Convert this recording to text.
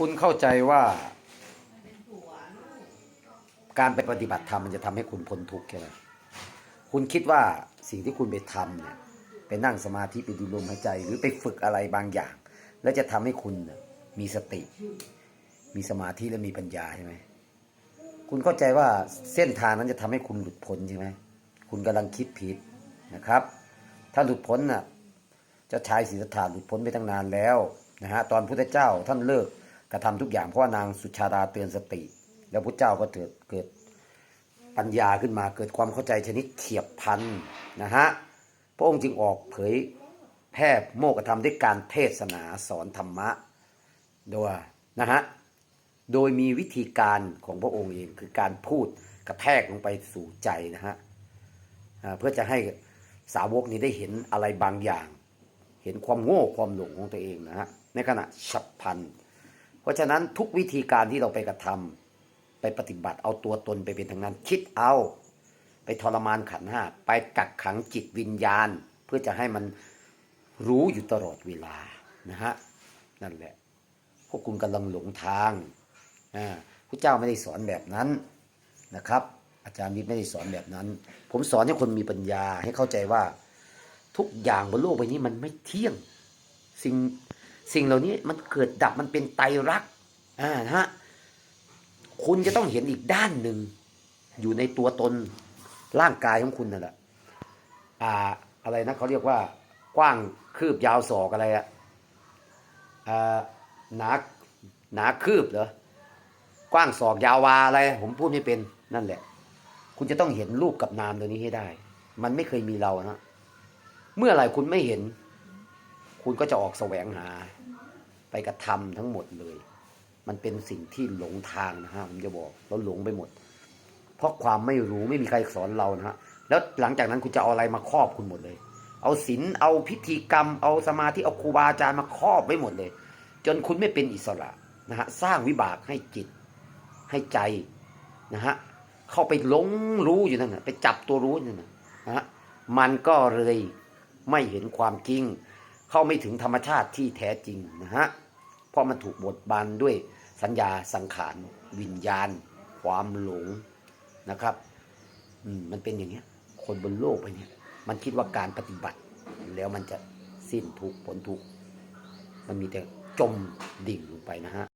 คุณเข้าใจว่า การไปปฏิบัติธรรมมันจะทำให้คุณพ้นทุกข์ใช่ไหมคุณคิดว่าสิ่งที่คุณไปทำเนี่ยไปนั่งสมาธิไปดูลมหายใจ หรือไปฝึกอะไรบางอย่าง แล้วจะทำให้คุณมีสติ มีสมาธิและมีปัญญาใช่ไหมคุณเข้าใจว่าเส้นทางนั้นจะทำให้คุณหลุดพ้นใช่ไหมคุณกำลังคิดผิดนะครับ ถ้าหลุดพ้นน่ะจ้าชายศรีสัทธาหลุดพ้นไปตั้งนานแล้วนะฮะตอนพุทธเจ้าท่านเลิก กระทำทุกอย่างเพราะว่านางสุชาดาเตือนสติ แล้วพระเจ้าก็เกิดเกิดปัญญาขึ้นมาเกิดความเข้าใจชนิดเฉียบพันนะฮะพระองค์จึงออกเผยแพร่โมกธรรมด้วยการเทศนาสอนธรรมะโดยนะฮะโดยมีวิธีการของพระองค์เองคือการพูดกระแทกลงไปสู่ใจนะฮะเพื่อจะให้สาวกนี้ได้เห็นอะไรบางอย่าง เห็นความโง่ความหลงของตัวเองนะฮะในขณะฉับพลัน เพราะฉะนั้นทุกวิธีการที่เราไปกระทำไปปฏิบัติเอาตัวตนไปเป็นทางนั้น คิดเอา ไปทรมานขันห้าไปกักขังจิตวิญญาณ เพื่อจะให้มันรู้อยู่ตลอดเวลานะฮะนั่นแหละ พวกคุณกำลังหลงทางอ่าพระเจ้าไม่ได้สอนแบบนั้นนะครับ อาจารย์นิดไม่ได้สอนแบบนั้น ผมสอนให้คนมีปัญญาให้เข้าใจว่าทุกอย่างบนโลกใบนี้มันไม่เที่ยง สิ่ง สิ่งเหล่านี้มันเกิดดับมันเป็นไตรลักษณ์อ่านะฮะคุณจะต้องเห็นอีกด้านหนึ่ง อยู่ในตัวตนร่างกายของคุณนั่นแหละอ่าอะไรนะเขาเรียกว่ากว้างคืบยาวศอกอะไรอะอ่าหนาหนาคืบเหรอกว้างศอกยาววาอะไร ผมพูดไม่เป็นนั่นแหละ คุณจะต้องเห็นรูปกับนามตัวนี้ให้ได้ มันไม่เคยมีเรานะเมื่อไหร่คุณไม่เห็น คุณก็จะออกแสวงหา ไปกระทำทั้งหมดเลย มันเป็นสิ่งที่หลงทางนะฮะผมจะบอกเราหลงไปหมด เพราะความไม่รู้ไม่มีใครสอนเรานะฮะแล้วหลังจากนั้นคุณจะเอาอะไรมาครอบคุณหมดเลย เอาศีลเอาพิธีกรรม เอาสมาธิเอาครูบาอาจารย์มาครอบไว้หมดเลย จนคุณไม่เป็นอิสระนะฮะสร้างวิบากให้จิตให้ใจนะฮะเข้าไปหลงรู้อยู่นั่นนะไปจับตัวรู้อยู่นั่นนะฮะมันก็เลยไม่เห็นความจริง เข้าไม่ถึงธรรมชาติที่แท้จริงนะฮะเพราะมันถูกบดบันด้วยสัญญาสังขาร วิญญาณ ความหลงนะครับอืมมันเป็นอย่างเงี้ยคนบนโลกไปเนี่ย มันคิดว่าการปฏิบัติ แล้วมันจะสิ้นทุกผลทุกมันมีแต่จมดิ่งลงไปนะฮะ